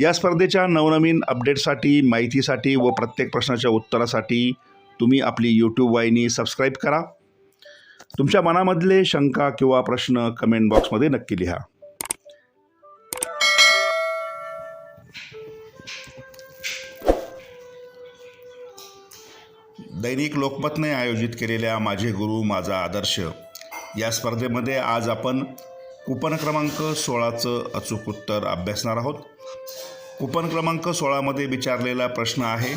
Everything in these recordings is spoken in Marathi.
या स्पर्धेच्या नवनवीन अपडेटसाठी माहितीसाठी व प्रत्येक प्रश्नाच्या उत्तरासाठी तुम्ही आपली यूट्यूब वाहिनी सबस्क्राईब करा. तुमच्या मनामधले शंका किंवा प्रश्न कमेंट बॉक्समध्ये नक्की लिहा. दैनिक लोकमतने आयोजित केलेल्या माझे गुरु माझा आदर्श या स्पर्धेमध्ये आज आपण कुपन क्रमांक सोळाचं अचूक उत्तर अभ्यासणार आहोत. कुपन क्रमांक सोळामध्ये विचारलेला प्रश्न आहे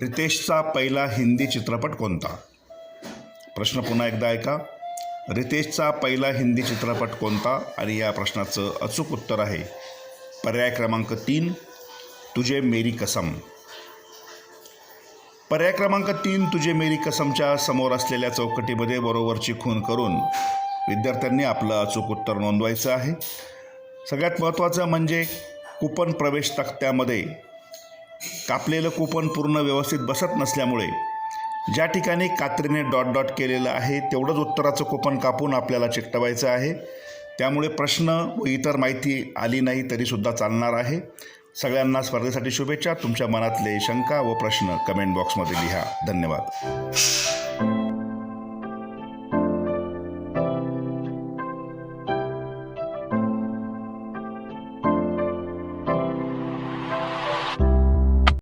रितेशचा पहिला हिंदी चित्रपट कोणता? प्रश्न पुन्हा एकदा ऐका. रितेशचा पहिला हिंदी चित्रपट कोणता? आणि या प्रश्नाचं अचूक उत्तर आहे. पर्याय क्रमांक तीन तुझे मेरी कसम. पर्याय क्रमांक तीन तुझे मेरी कसमच्या समोर असलेल्या चौकटीमध्ये बरोबरची खून करून विद्यार्थ्यांनी आपलं अचूक उत्तर नोंदवायचं आहे. सगळ्यात महत्त्वाचं म्हणजे कुपन प्रवेश तक्त्यामध्ये कापलेलं कुपन पूर्ण व्यवस्थित बसत नसल्यामुळे ज्या ठिकाणी कात्रीने डॉट डॉट केलेलं आहे तेवढंच उत्तराचं कुपन कापून आपल्याला चिकटवायचं आहे. त्यामुळे प्रश्न व इतर माहिती आली नाही तरीसुद्धा चालणार आहे. सगळ्यांना स्पर्धेसाठी शुभेच्छा. तुमच्या मनातले शंका व प्रश्न कमेंट बॉक्समध्ये लिहा. धन्यवाद.